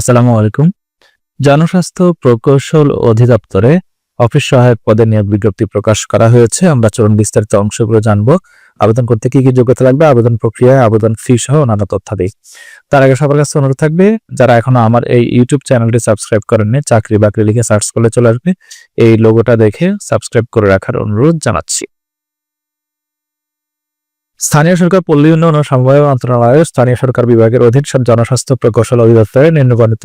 আসসালামু আলাইকুম। জনস্বাস্থ্য প্রকৌশল অধিদপ্তরে অফিস সহায়ক পদে নিয়োগ বিজ্ঞপ্তি প্রকাশ করা হয়েছে। আমরা চলুন বিস্তারিত অংশগুলো জানব। আবেদন করতে কি কি যোগ্যতা লাগবে, আবেদন প্রক্রিয়ায় আবেদন ফি সহ অন্যান্য তথ্যাদি তার আগে সবার কাছে অনুরোধ থাকবে, যারা এখনও আমার এই ইউটিউব চ্যানেলটি সাবস্ক্রাইব করেননি, চাকরি বাকরি লিখে সার্চ করলে চলে আসবে। এই লোগোটা দেখে সাবস্ক্রাইব করে রাখার অনুরোধ জানাচ্ছি। স্থানীয় সরকার পল্লী উন্নয়ন ও সমবায় মন্ত্রণালয়ের স্থানীয় সরকার বিভাগের অধীন সব জনস্বাস্থ্য প্রকৌশল অধিদপ্তরে নিম্নবর্ণিত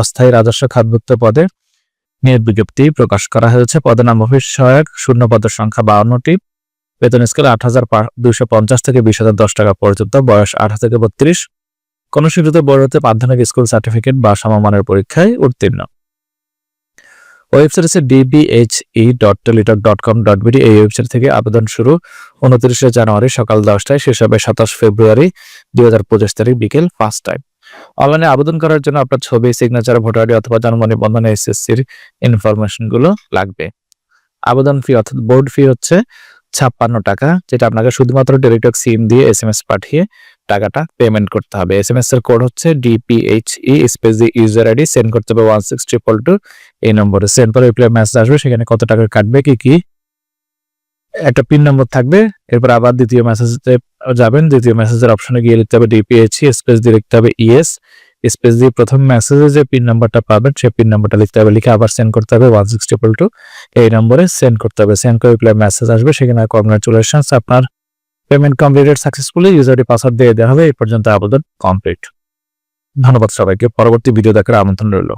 অস্থায়ী রাজস্ব খাতভুক্ত পদে নিয়োগ বিজ্ঞপ্তি প্রকাশ করা হয়েছে। পদের নাম অফিস সহায়ক, শূন্য পদের সংখ্যা বাউন্নটি। বেতন স্কেল আট হাজার দুইশো পঞ্চাশ থেকে বিশ হাজার দশ টাকা পর্যন্ত। বয়স আঠারো থেকে বত্রিশ। কোন স্বীকৃত বড় হতে মাধ্যমিক স্কুল সার্টিফিকেট বা সমমানের পরীক্ষায় উত্তীর্ণ। ওয়েবসাইট আছে DBHE dot Teletalk dot com dot BD এই ওয়েবসাইট থেকে আবেদন শুরু উনত্রিশে জানুয়ারি সকাল দশটায়, শেষ হবে সাতাশ ফেব্রুয়ারি দুই হাজার পঁচিশ তারিখ বিকেল পাঁচটায়। অনলাইনে আবেদন করার জন্য আপনার ছবি সিগনেচার ভোটার আইডি অথবা জন্ম নিবন্ধন এসএসসির ইনফরমেশনগুলো লাগবে। আবেদন ফি অর্থাৎ বোর্ড ফি হচ্ছে ছাপ্পান্ন টাকা, যেটা আপনাকে শুধুমাত্র টেলিটক সিম দিয়ে এস এম এস পাঠিয়ে টাকাটা পেমেন্ট করতে হবে। এস এম এস এর কোড হচ্ছে ডিপিএইচই স্পেস দিয়ে ইউজার আইডি সেন্ড করতে হবে ওয়ান সিক্স ট্রিপল টু এই নম্বরে। সেন্ড করে রিপ্লাই মেসেজ আসবে, সেখানে কত টাকা কাটবে, কি কি, একটা পিন নম্বর থাকবে, এরপর আবার দ্বিতীয় মেসেজে যাবেন, দ্বিতীয় মেসেজের অপশনে গিয়ে লিখতে হবে ডিপিএইচই স্পেস দিয়ে লিখতে হবে ইএস স্পেস দিয়ে প্রথম মেসেজে যে পিন নাম্বারটা পাবেন সেই পিন নাম্বারটা লিখতে হবে, লিখে আবার সেন্ড করতে হবে ওয়ান সিক্স ট্রিপল টু এই নম্বরে সেন্ড করতে হবে। সেন্ড করে রিপ্লাই মেসেজ আসবে, সেখানে কংগ্রাচুলেশন আপনার পেমেন্ট কমপ্লিটেড সাকসেসফুলি ইউজারটি পাসওয়ার্ড দিয়ে দেওয়া হবে, এই পর্যন্ত আবেদন কমপ্লিট ধন্যবাদ সবাইকে, পরবর্তী ভিডিও দেখার আমন্ত্রণ রইল।